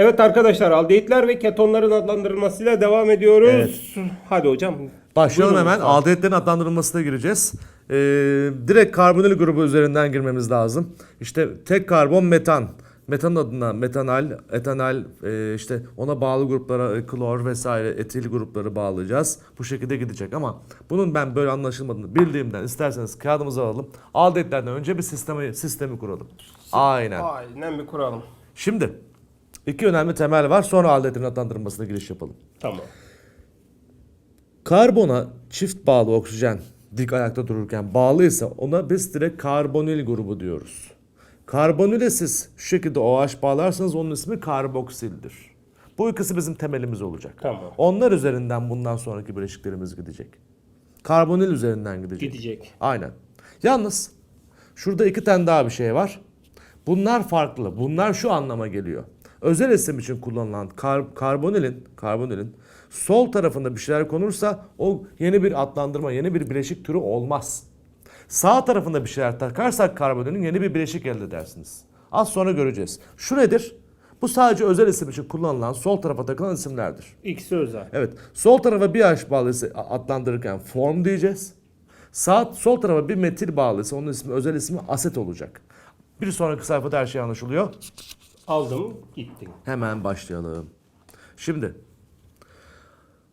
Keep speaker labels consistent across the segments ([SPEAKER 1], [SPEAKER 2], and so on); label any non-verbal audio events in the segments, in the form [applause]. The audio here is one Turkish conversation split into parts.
[SPEAKER 1] Evet arkadaşlar aldehitler ve ketonların adlandırılmasıyla devam ediyoruz. Hadi hocam.
[SPEAKER 2] Başlayalım
[SPEAKER 1] Buyurun
[SPEAKER 2] hemen.
[SPEAKER 1] lütfen.
[SPEAKER 2] Aldehitlerin adlandırılmasına gireceğiz. Ee, direkt karbonil grubu üzerinden girmemiz lazım. İşte tek karbon metan. Metanın adına metanal, etanal, e, işte ona bağlı gruplara e, klor vesaire etil grupları bağlayacağız. Bu şekilde gidecek ama bunun ben böyle anlaşılmadığını bildiğimden isterseniz kağıdımızı alalım. Aldehitlerden önce bir sistemi sistemi kuralım. Aynen.
[SPEAKER 1] Aynen bir kuralım.
[SPEAKER 2] Şimdi iki önemli temel var. Sonra aldehitlerin adlandırılmasına giriş yapalım.
[SPEAKER 1] Tamam.
[SPEAKER 2] Karbona çift bağlı oksijen dik ayakta dururken bağlıysa ona biz direkt karbonil grubu diyoruz. Karbonile siz şu şekilde OH bağlarsanız onun ismi karboksildir. Bu ikisi bizim temelimiz olacak.
[SPEAKER 1] Tamam.
[SPEAKER 2] Onlar üzerinden bundan sonraki bileşiklerimiz gidecek. Karbonil üzerinden gidecek.
[SPEAKER 1] Gidecek.
[SPEAKER 2] Aynen. Yalnız şurada iki tane daha bir şey var. Bunlar farklı. Bunlar şu anlama geliyor. Özel isim için kullanılan kar- karbonilin, karbonilin sol tarafında bir şeyler konursa o yeni bir adlandırma, yeni bir bileşik türü olmaz. Sağ tarafında bir şeyler takarsak karbonilin yeni bir bileşik elde edersiniz. Az sonra göreceğiz. Şu nedir? Bu sadece özel isim için kullanılan sol tarafa takılan isimlerdir.
[SPEAKER 1] X'i özel.
[SPEAKER 2] Evet. Sol tarafa bir H bağlıysa adlandırırken form diyeceğiz. Sağ sol tarafa bir metil bağlıysa onun ismi özel ismi aset olacak. Bir sonraki sayfada her şey anlaşılıyor.
[SPEAKER 1] Aldım gittim.
[SPEAKER 2] Hemen başlayalım. Şimdi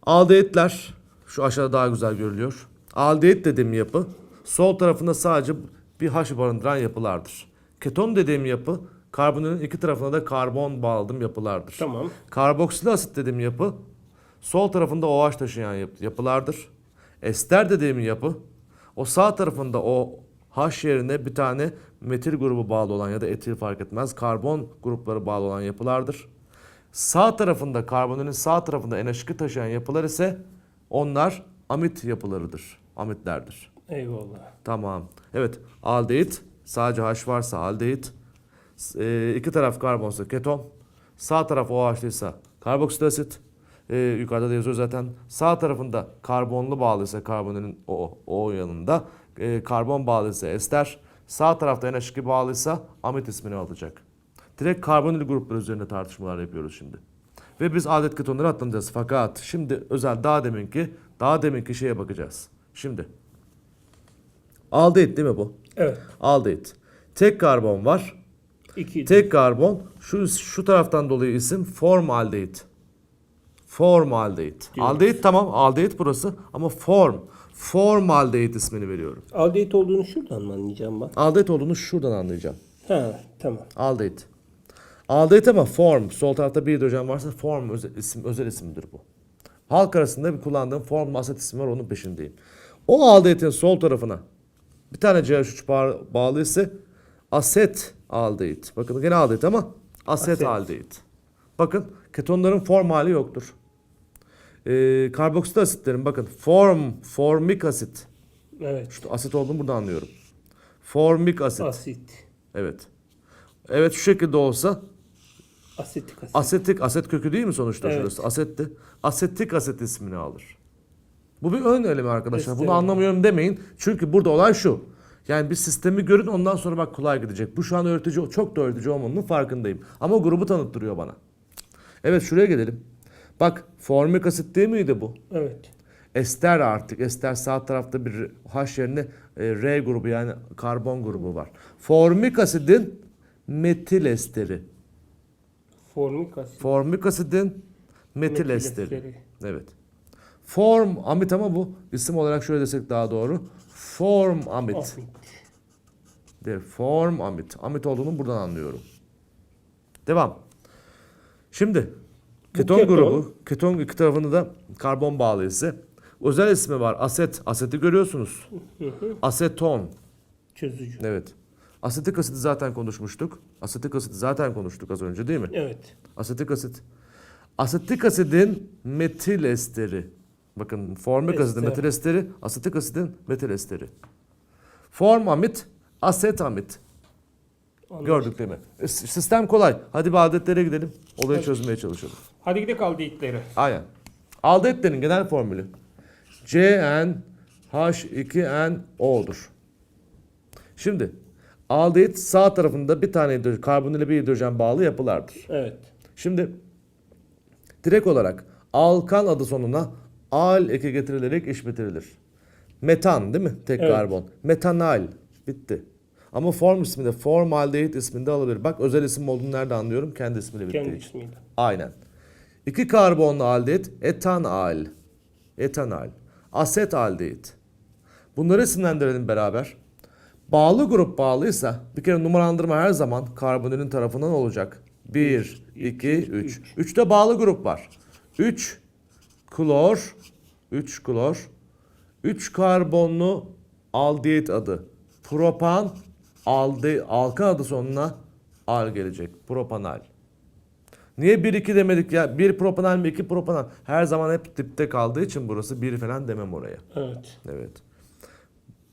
[SPEAKER 2] aldehitler şu aşağıda daha güzel görülüyor. Aldehit dediğim yapı sol tarafında sadece bir H barındıran yapılardır. Keton dediğim yapı karbonun iki tarafına da karbon bağladığım yapılardır.
[SPEAKER 1] Tamam.
[SPEAKER 2] Karboksil asit dediğim yapı sol tarafında OH taşıyan yap- yapılardır. Ester dediğim yapı o sağ tarafında o H yerine bir tane metil grubu bağlı olan ya da etil fark etmez karbon grupları bağlı olan yapılardır. Sağ tarafında karbonun sağ tarafında NH2 taşıyan yapılar ise onlar amit yapılarıdır. Amitlerdir.
[SPEAKER 1] Eyvallah.
[SPEAKER 2] Tamam. Evet. Aldehit. Sadece H varsa aldehit. E, iki taraf karbonsa keton. Sağ taraf OH'lıysa karboksit asit. E, yukarıda da yazıyor zaten. Sağ tarafında karbonlu bağlıysa karbonun o, o yanında. E, karbon bağlıysa ester. Sağ tarafta NH2 bağlıysa amit ismini alacak. Direkt karbonil grupları üzerine tartışmalar yapıyoruz şimdi. Ve biz adet ketonları atlanacağız. Fakat şimdi özel daha deminki daha deminki şeye bakacağız. Şimdi Aldehit değil mi bu?
[SPEAKER 1] Evet.
[SPEAKER 2] Aldehit. Tek karbon var.
[SPEAKER 1] İki.
[SPEAKER 2] Tek karbon. Şu şu taraftan dolayı isim formaldehit. Formaldehit. Aldehit tamam. Aldehit burası ama form. Formaldehit ismini veriyorum.
[SPEAKER 1] Aldehit olduğunu şuradan mı anlayacağım ben?
[SPEAKER 2] Aldehit olduğunu şuradan anlayacağım.
[SPEAKER 1] Ha tamam.
[SPEAKER 2] Aldehit. Aldehit ama form. Sol tarafta bir hidrojen varsa form özel isim, özel isimdir bu. Halk arasında bir kullandığım form aset ismi var onun peşindeyim. O aldehitin sol tarafına bir tane CH3 bağ- bağlıysa aset aldehit. Bakın gene aldehit ama aset,
[SPEAKER 1] Aset.
[SPEAKER 2] aldehit. Bakın ketonların form hali yoktur. Ee, karboksit asitlerin bakın form, formik asit.
[SPEAKER 1] Evet.
[SPEAKER 2] Şu asit olduğunu burada anlıyorum. Formik asit.
[SPEAKER 1] Asit.
[SPEAKER 2] Evet. Evet şu şekilde olsa
[SPEAKER 1] Asetik asit.
[SPEAKER 2] asetik aset kökü değil mi sonuçta
[SPEAKER 1] Evet.
[SPEAKER 2] şurası? Asetti. Asetik aset ismini alır. Bu bir ön eleme arkadaşlar. Bunu
[SPEAKER 1] Ester.
[SPEAKER 2] anlamıyorum demeyin. Çünkü burada olay şu. Yani bir sistemi görün ondan sonra bak kolay gidecek. Bu şu an öğretici çok da öğretici olmanın farkındayım. Ama grubu tanıttırıyor bana. Evet şuraya gelelim. Bak formik asit değil miydi bu?
[SPEAKER 1] Evet.
[SPEAKER 2] Ester artık. Ester sağ tarafta bir H yerine e, R grubu yani karbon grubu var. Formik asidin metil esteri.
[SPEAKER 1] Formik asit.
[SPEAKER 2] Formik asidin metil
[SPEAKER 1] Metil
[SPEAKER 2] esteri.
[SPEAKER 1] esteri.
[SPEAKER 2] Evet. Form amit ama bu isim olarak şöyle desek daha doğru. Form amit.
[SPEAKER 1] Asit.
[SPEAKER 2] Der form amit. Amit olduğunu buradan anlıyorum. Devam. Şimdi keton,
[SPEAKER 1] keton.
[SPEAKER 2] grubu, keton iki tarafında da karbon bağlı ise özel ismi var. Aset. Aseti görüyorsunuz. Aseton.
[SPEAKER 1] Çözücü.
[SPEAKER 2] Evet. Asetik asiti zaten konuşmuştuk. Asetik asiti zaten konuştuk az önce değil mi?
[SPEAKER 1] Evet.
[SPEAKER 2] Asetik asit. Asetik asidin metil esteri. Bakın formik asidin metil esteri, asetik asidin metil esteri. Form amit, aset amit.
[SPEAKER 1] Anladım.
[SPEAKER 2] Gördük değil mi? E, Sistem kolay. Hadi bir adetlere gidelim. Olayı çözmeye çalışalım.
[SPEAKER 1] Hadi gidelim aldehitleri.
[SPEAKER 2] Aynen. Aldehitlerin genel formülü CnH2nO'dur. Şimdi aldehit sağ tarafında bir tane hidrojen, karbon ile bir hidrojen bağlı yapılardır.
[SPEAKER 1] Evet.
[SPEAKER 2] Şimdi direkt olarak alkan adı sonuna al eki getirilerek iş bitirilir. Metan değil mi? Tek
[SPEAKER 1] Evet.
[SPEAKER 2] karbon. Metanal. Bitti. Ama form isminde, formaldehit isminde alabilir. Bak özel isim olduğunu nerede anlıyorum? Kendi ismiyle bittiği
[SPEAKER 1] Kendi
[SPEAKER 2] için.
[SPEAKER 1] ismiyle.
[SPEAKER 2] Aynen. İki karbonlu aldehit etanal. Etanal. Aset aldehit. Bunları isimlendirelim beraber. Bağlı grup bağlıysa bir kere numaralandırma her zaman karbonilin tarafından olacak. 1, 2, 3. 3'te bağlı grup var. 3 klor, 3 klor, 3 karbonlu aldehit adı. Propan, alde, alkan adı sonuna al gelecek. Propanal. Niye 1-2 demedik ya? 1 propanal mi 2 propanal? Her zaman hep dipte kaldığı için burası 1 falan demem oraya.
[SPEAKER 1] Evet.
[SPEAKER 2] Evet.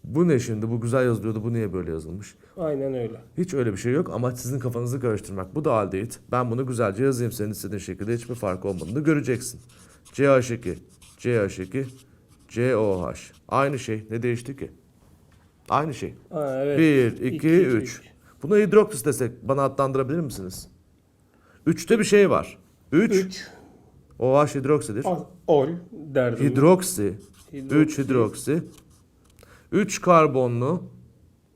[SPEAKER 2] Bu ne şimdi? Bu güzel yazılıyordu. Bu niye böyle yazılmış?
[SPEAKER 1] Aynen öyle.
[SPEAKER 2] Hiç öyle bir şey yok ama sizin kafanızı karıştırmak. Bu da aldehit. Ben bunu güzelce yazayım senin istediğin şekilde. Hiçbir fark olmadığını göreceksin. CH2, CH2, COH. Aynı şey. Ne değişti ki? Aynı şey.
[SPEAKER 1] Ha, evet.
[SPEAKER 2] 1, 2,
[SPEAKER 1] İki,
[SPEAKER 2] 3. Buna hidroksis desek bana adlandırabilir misiniz? 3'te bir şey var. 3,
[SPEAKER 1] 3.
[SPEAKER 2] OH hidroksidir.
[SPEAKER 1] Ol derdim.
[SPEAKER 2] Hidroksi,
[SPEAKER 1] Hidroksi.
[SPEAKER 2] 3 hidroksi, 3 karbonlu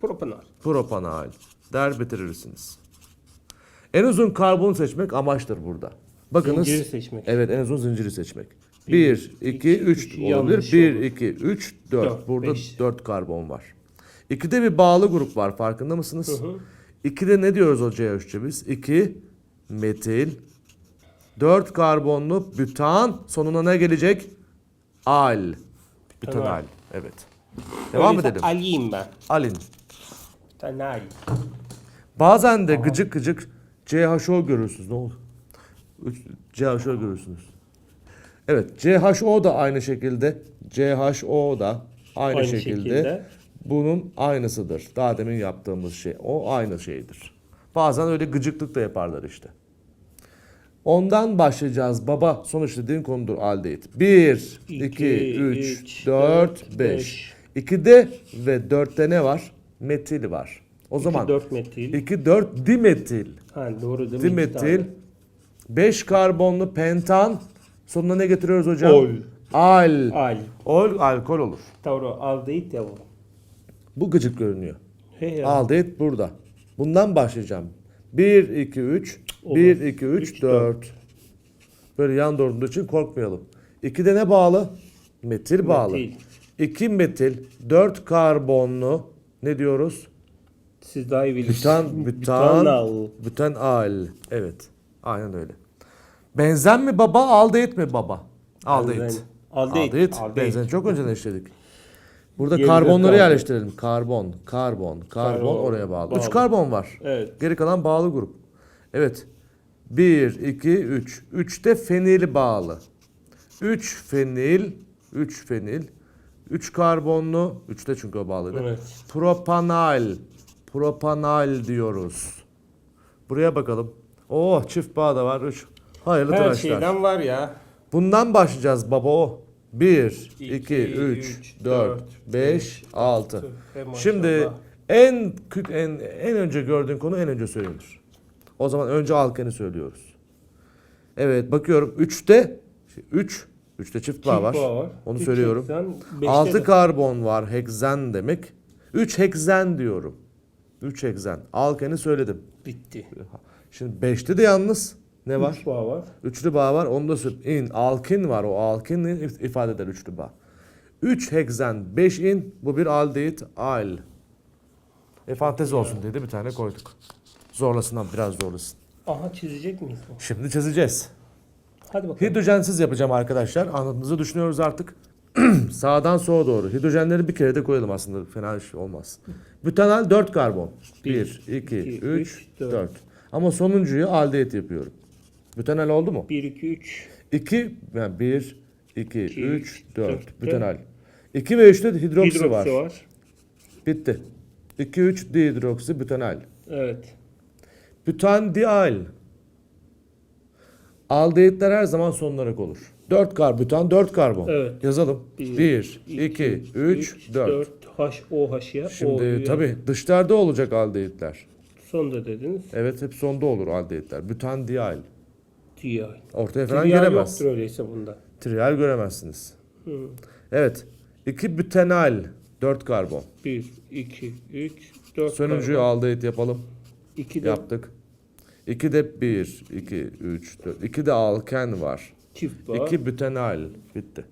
[SPEAKER 1] Propanol.
[SPEAKER 2] propanal der bitirirsiniz. En uzun karbon seçmek amaçtır burada. Bakınız.
[SPEAKER 1] Zinciri seçmek.
[SPEAKER 2] Evet en uzun zinciri seçmek.
[SPEAKER 1] Bir,
[SPEAKER 2] 1,
[SPEAKER 1] iki,
[SPEAKER 2] 2, 3
[SPEAKER 1] üç,
[SPEAKER 2] olabilir.
[SPEAKER 1] yanlış
[SPEAKER 2] 1,
[SPEAKER 1] olur.
[SPEAKER 2] 2, 3, 4.
[SPEAKER 1] Dört,
[SPEAKER 2] Burada
[SPEAKER 1] beş.
[SPEAKER 2] 4 karbon var. 2'de bir bağlı grup var farkında mısınız?
[SPEAKER 1] Hı hı.
[SPEAKER 2] 2'de ne diyoruz o CH3'e biz? 2 metil 4 karbonlu bütan sonuna ne gelecek? Al. Bütanal. Evet. Devam
[SPEAKER 1] Öyleyse
[SPEAKER 2] edelim.
[SPEAKER 1] Ali'yim ben.
[SPEAKER 2] Alin.
[SPEAKER 1] Ali.
[SPEAKER 2] Bazen de gıcık gıcık CHO görürsünüz. Ne oldu? Üç- CHO görürsünüz. Evet, CHO da aynı şekilde, CHO da aynı,
[SPEAKER 1] Aynı
[SPEAKER 2] şekilde,
[SPEAKER 1] şekilde.
[SPEAKER 2] Bunun aynısıdır. Daha demin yaptığımız şey. O aynı şeydir. Bazen öyle gıcıklık da yaparlar işte. Ondan başlayacağız. Baba sonuç dediğin konudur aldehit. 1, 2,
[SPEAKER 1] İki,
[SPEAKER 2] 3,
[SPEAKER 1] üç,
[SPEAKER 2] 4,
[SPEAKER 1] dört,
[SPEAKER 2] 5.
[SPEAKER 1] beş.
[SPEAKER 2] 2'de ve 4'te ne var? Metil var. O zaman
[SPEAKER 1] 4 metil.
[SPEAKER 2] 2, 4 dimetil.
[SPEAKER 1] Ha, doğru değil mi?
[SPEAKER 2] Dimetil.
[SPEAKER 1] tane.
[SPEAKER 2] 5 karbonlu pentan. Sonuna ne getiriyoruz hocam?
[SPEAKER 1] Ol.
[SPEAKER 2] Al.
[SPEAKER 1] Al.
[SPEAKER 2] Ol alkol olur.
[SPEAKER 1] Doğru. Aldehit ya bu.
[SPEAKER 2] Bu gıcık görünüyor.
[SPEAKER 1] He ya.
[SPEAKER 2] Aldehit burada. Bundan başlayacağım. 1, 2, 3.
[SPEAKER 1] Olur.
[SPEAKER 2] 1, 2, 3,
[SPEAKER 1] Üç,
[SPEAKER 2] 4. Böyle yan doğrultuğu için korkmayalım. 2'de ne bağlı? Metil bağlı.
[SPEAKER 1] Metil.
[SPEAKER 2] 2 metil, 4 karbonlu ne diyoruz?
[SPEAKER 1] Siz daha iyi bilirsiniz.
[SPEAKER 2] Bütan, bütan,
[SPEAKER 1] Bütanal.
[SPEAKER 2] bütanal. Evet. Aynen öyle. Benzen mi baba, aldehit mi baba? Aldehit.
[SPEAKER 1] Aldehit,
[SPEAKER 2] Aldehit.
[SPEAKER 1] aldehit.
[SPEAKER 2] Benzen çok önceden işledik. Burada karbonları
[SPEAKER 1] kaldı.
[SPEAKER 2] yerleştirelim. Karbon, karbon, karbon
[SPEAKER 1] Karbon,
[SPEAKER 2] oraya bağlı.
[SPEAKER 1] bağlı.
[SPEAKER 2] 3 karbon var.
[SPEAKER 1] Evet.
[SPEAKER 2] Geri kalan bağlı grup. Evet. 1, 2, 3. 3'te fenil bağlı. 3 fenil, 3 fenil. 3 karbonlu, 3'te çünkü o bağlıydı.
[SPEAKER 1] Evet.
[SPEAKER 2] Propanal. Propanal diyoruz. Buraya bakalım. Oh çift bağ da var. 3. Hayırlı
[SPEAKER 1] Her
[SPEAKER 2] tıraşlar.
[SPEAKER 1] şeyden var ya.
[SPEAKER 2] Bundan başlayacağız baba o. 1,
[SPEAKER 1] İki,
[SPEAKER 2] 2, 3,
[SPEAKER 1] üç,
[SPEAKER 2] 4,
[SPEAKER 1] dört,
[SPEAKER 2] 5, 6.
[SPEAKER 1] He maşallah.
[SPEAKER 2] Şimdi en en en önce gördüğün konu en önce söylenir. O zaman önce alkeni söylüyoruz. Evet bakıyorum 3'te 3 3'te çift bağ var.
[SPEAKER 1] bağ var.
[SPEAKER 2] Onu
[SPEAKER 1] Üç
[SPEAKER 2] söylüyorum.
[SPEAKER 1] heksen, beşte
[SPEAKER 2] 6
[SPEAKER 1] de-
[SPEAKER 2] karbon var heksen demek. 3 heksen diyorum. 3 heksen. Alkeni söyledim.
[SPEAKER 1] Bitti.
[SPEAKER 2] Şimdi 5'te de yalnız ne var?
[SPEAKER 1] Üç bağ var.
[SPEAKER 2] Üçlü bağ var. Onu da söyleyeyim. In, alkin var. O alkin if- ifade eder üçlü bağ. 3 heksen 5 in. Bu bir aldehit al. E fantezi olsun dedi bir tane koyduk. Zorlasın biraz zorlasın.
[SPEAKER 1] Aha çizecek miyiz? bu?
[SPEAKER 2] Şimdi çizeceğiz.
[SPEAKER 1] Hadi bakalım.
[SPEAKER 2] Hidrojensiz yapacağım arkadaşlar. Anladığınızı düşünüyoruz artık. [clears throat] Sağdan sola doğru. Hidrojenleri bir kere de koyalım aslında. Fena iş olmaz. Bütanal 4 karbon. 1, 2,
[SPEAKER 1] iki,
[SPEAKER 2] 3,
[SPEAKER 1] üç,
[SPEAKER 2] 4.
[SPEAKER 1] dört.
[SPEAKER 2] Ama sonuncuyu aldehit yapıyorum. Bütanal oldu mu?
[SPEAKER 1] 1, 2, 3.
[SPEAKER 2] 2, yani 1, 2, 3,
[SPEAKER 1] üç,
[SPEAKER 2] 4.
[SPEAKER 1] dört.
[SPEAKER 2] Bütanal. 2 ve 3'te hidroksi,
[SPEAKER 1] Hidroksi
[SPEAKER 2] var.
[SPEAKER 1] var.
[SPEAKER 2] Bitti. 2, 3 dihidroksi bütanal.
[SPEAKER 1] Evet.
[SPEAKER 2] Bütandial. Aldehitler her zaman sonlara olur. 4 kar, bütan 4 karbon.
[SPEAKER 1] Evet.
[SPEAKER 2] Yazalım.
[SPEAKER 1] Bir,
[SPEAKER 2] 1, 2, 3, 4.
[SPEAKER 1] H, O, H'ya.
[SPEAKER 2] Şimdi tabi dışlarda olacak aldehitler.
[SPEAKER 1] Sonda dediniz.
[SPEAKER 2] Evet hep sonda olur aldehitler. Bütandial.
[SPEAKER 1] Tiyal.
[SPEAKER 2] Ortaya falan
[SPEAKER 1] Tiyal
[SPEAKER 2] gelemez.
[SPEAKER 1] yoktur öyleyse bunda.
[SPEAKER 2] Trial göremezsiniz.
[SPEAKER 1] Hı.
[SPEAKER 2] Evet. 2 butenal 4 karbon.
[SPEAKER 1] 1, 2, 3, 4.
[SPEAKER 2] Sonuncuyu aldehit yapalım.
[SPEAKER 1] 2 de
[SPEAKER 2] Yaptık. 2 de 1, 2, 3, 4. 2 de alken var.
[SPEAKER 1] çift var.
[SPEAKER 2] 2 butenal. Bitti.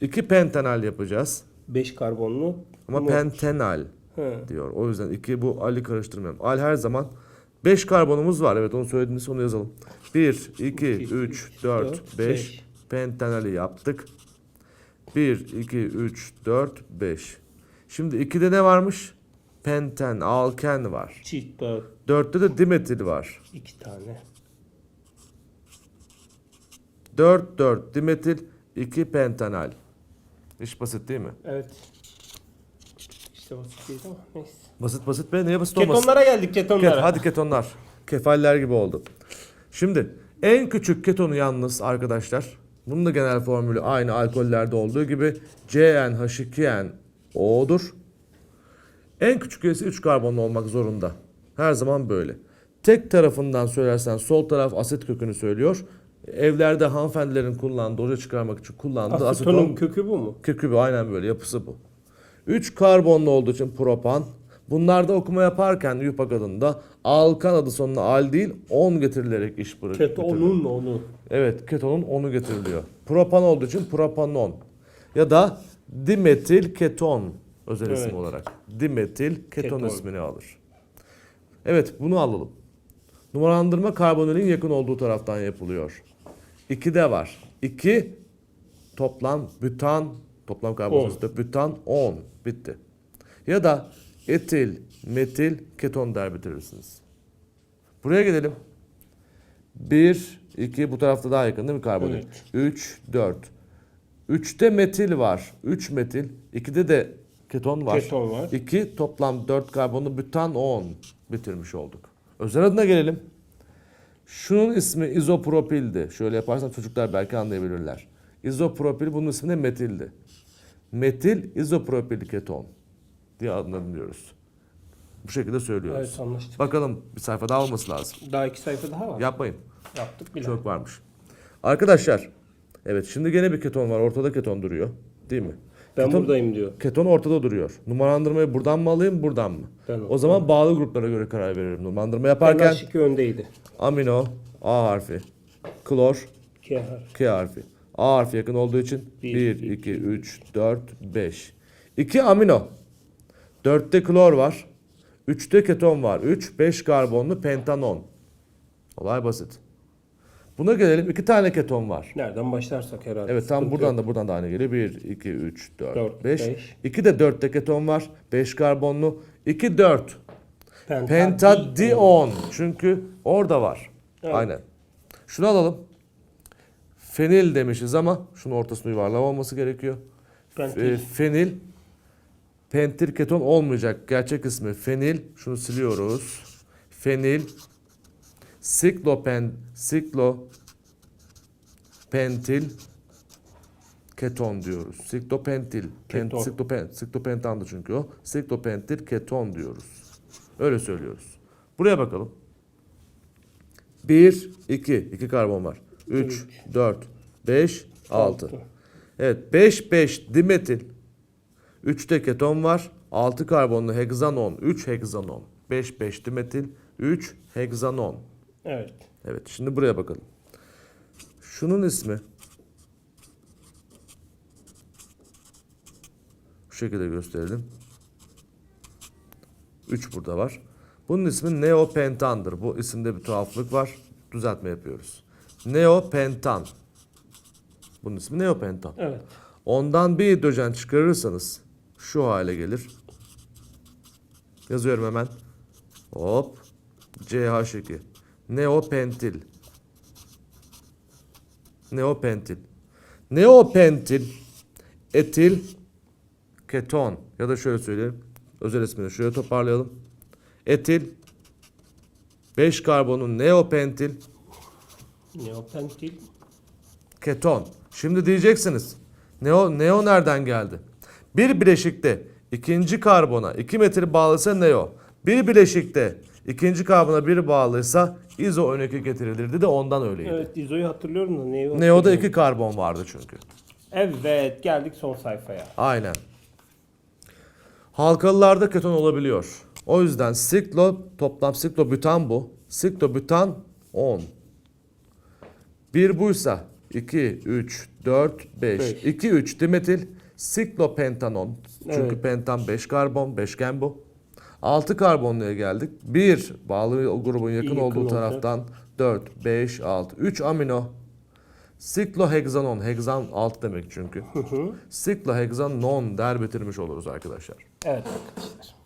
[SPEAKER 2] 2 pentanal yapacağız.
[SPEAKER 1] 5 karbonlu.
[SPEAKER 2] Ama
[SPEAKER 1] Mor.
[SPEAKER 2] pentenal
[SPEAKER 1] He.
[SPEAKER 2] diyor. O yüzden 2 bu ali karıştırmayalım. Al her zaman 5 karbonumuz var. Evet onu söylediniz onu yazalım. 1, 2,
[SPEAKER 1] İki,
[SPEAKER 2] 3,
[SPEAKER 1] üç,
[SPEAKER 2] 4,
[SPEAKER 1] dört,
[SPEAKER 2] 5.
[SPEAKER 1] beş.
[SPEAKER 2] Pentanali yaptık. 1, 2, 3, 4, 5. Şimdi 2'de ne varmış? Penten, alken var.
[SPEAKER 1] Çift var.
[SPEAKER 2] 4'te de dimetil var.
[SPEAKER 1] 2 tane.
[SPEAKER 2] 4, 4 dimetil, 2 pentanal. İş basit değil mi?
[SPEAKER 1] Evet. İşte basit değil ama neyse.
[SPEAKER 2] Basit basit be niye basit olmasın?
[SPEAKER 1] Ketonlara geldik ketonlara.
[SPEAKER 2] Ket, hadi ketonlar. Kefaller gibi oldu. Şimdi en küçük ketonu yalnız arkadaşlar. Bunun da genel formülü aynı alkollerde olduğu gibi CnH2nO'dur. En küçük üyesi 3 karbonlu olmak zorunda. Her zaman böyle. Tek tarafından söylersen sol taraf asit kökünü söylüyor. Evlerde hanımefendilerin kullandığı, oje çıkarmak için kullandığı
[SPEAKER 1] Asetonun
[SPEAKER 2] aseton
[SPEAKER 1] kökü bu mu?
[SPEAKER 2] Kökü bu aynen böyle yapısı bu. 3 karbonlu olduğu için propan. Bunlarda okuma yaparken yupak adında alkan adı sonuna al değil 10 getirilerek iş bırakıyor.
[SPEAKER 1] Ketonun onu.
[SPEAKER 2] Evet ketonun onu getiriliyor. Propan olduğu için propanon. Ya da dimetil keton özel
[SPEAKER 1] Evet.
[SPEAKER 2] isim olarak. Dimetil keton,
[SPEAKER 1] Keton.
[SPEAKER 2] ismini alır. Evet bunu alalım. Numaralandırma karbonilin yakın olduğu taraftan yapılıyor. 2 de var. 2 toplam bütan toplam karbonhidrat bütan 10 bitti. Ya da etil, metil, keton der bitirirsiniz. Buraya gelelim. 1, 2 bu tarafta daha yakın değil mi karbonil?
[SPEAKER 1] Evet.
[SPEAKER 2] 3, 4. 3'te metil var. 3 metil. 2'de de keton var.
[SPEAKER 1] Keton var.
[SPEAKER 2] 2 toplam 4 karbonlu bütan 10 bitirmiş olduk. Özel adına gelelim. Şunun ismi izopropildi. Şöyle yaparsam çocuklar belki anlayabilirler. İzopropil bunun ismi de metildi. Metil izopropil keton diye adlandırıyoruz. Bu şekilde söylüyoruz.
[SPEAKER 1] Evet anlaştık.
[SPEAKER 2] Bakalım bir sayfa daha olması lazım.
[SPEAKER 1] Daha iki sayfa daha var.
[SPEAKER 2] Yapmayın.
[SPEAKER 1] Yaptık bile.
[SPEAKER 2] Çok varmış. Arkadaşlar. Evet şimdi gene bir keton var. Ortada keton duruyor. Değil mi?
[SPEAKER 1] ben
[SPEAKER 2] keton,
[SPEAKER 1] buradayım diyor.
[SPEAKER 2] Keton ortada duruyor. Numaralandırmayı buradan mı alayım buradan mı?
[SPEAKER 1] Ben
[SPEAKER 2] O zaman bağlı gruplara göre karar veririm. Numaralandırma
[SPEAKER 1] Ben
[SPEAKER 2] yaparken
[SPEAKER 1] H2 öndeydi.
[SPEAKER 2] amino A harfi, klor
[SPEAKER 1] K harfi.
[SPEAKER 2] K harfi. A harfi yakın olduğu için
[SPEAKER 1] Bir,
[SPEAKER 2] 1, 2, 3, 4, 5. 2 amino. 4'te klor var. 3'te keton var. 3, 5 karbonlu pentanon. Olay basit. Buna gelelim. 2 tane keton var.
[SPEAKER 1] Nereden başlarsak herhalde.
[SPEAKER 2] Evet tam buradan da buradan da aynı geliyor. 1, 2, 3, 4,
[SPEAKER 1] Dört,
[SPEAKER 2] 5.
[SPEAKER 1] beş.
[SPEAKER 2] 2 de 4'te keton var. 5 karbonlu. 2, 4.
[SPEAKER 1] Pentadion.
[SPEAKER 2] Pentadion. Çünkü orada var.
[SPEAKER 1] Evet.
[SPEAKER 2] Aynen. Şunu alalım. Fenil demişiz ama şunun ortasında yuvarlak olması gerekiyor.
[SPEAKER 1] Pentil.
[SPEAKER 2] Fenil pentil keton olmayacak. Gerçek ismi fenil. Şunu siliyoruz. Fenil siklopen siklo pentil keton diyoruz. Siklopentil. Pen, siklopen, siklopentandı çünkü o. Siklopentil keton diyoruz. Öyle söylüyoruz. Buraya bakalım. 1, 2. 2 karbon var. 3, 4, 5, 6.
[SPEAKER 1] Altı.
[SPEAKER 2] Evet 5, 5 dimetil. 3'te keton var. 6 karbonlu hegzanon. 3 hegzanon. 5, 5 dimetil. 3 hegzanon.
[SPEAKER 1] Evet.
[SPEAKER 2] Evet şimdi buraya bakalım. Şunun ismi şu şekilde gösterelim. 3 burada var. Bunun ismi neopentandır. Bu isimde bir tuhaflık var. Düzeltme yapıyoruz. Neopentan. Bunun ismi neopentan.
[SPEAKER 1] Evet.
[SPEAKER 2] Ondan bir hidrojen çıkarırsanız şu hale gelir. Yazıyorum hemen. Hop. CH2. Neopentil. Neopentil. Neopentil etil keton ya da şöyle söyleyeyim. Özel ismini şöyle toparlayalım. Etil 5 karbonun neopentil
[SPEAKER 1] Neopentil.
[SPEAKER 2] keton. Şimdi diyeceksiniz. Neo, neo nereden geldi? Bir bileşikte ikinci karbona 2 metil bağlısa neo. Bir bileşikte İkinci karbona bir bağlıysa izo ön eki getirilirdi de ondan öyleydi.
[SPEAKER 1] Evet İzo'yu hatırlıyorum da neyi
[SPEAKER 2] Neo'da iki karbon vardı çünkü.
[SPEAKER 1] Evet geldik son sayfaya.
[SPEAKER 2] Aynen. Halkalılarda keton olabiliyor. O yüzden siklo toplam siklobutan bu. Siklobutan 10. Bir buysa 2, 3, 4, 5.
[SPEAKER 1] Beş.
[SPEAKER 2] 2, 3 dimetil siklopentanon. Çünkü
[SPEAKER 1] Evet.
[SPEAKER 2] pentan 5 karbon, beşgen bu. 6 karbonluya geldik. 1 bağlı o grubun yakın,
[SPEAKER 1] Yakın
[SPEAKER 2] olduğu
[SPEAKER 1] olacak.
[SPEAKER 2] taraftan 4, 5, 6. 3 amino. Sikloheksanon. Heksan 6 demek çünkü. Sikloheksanon der bitirmiş oluruz arkadaşlar.
[SPEAKER 1] Evet arkadaşlar.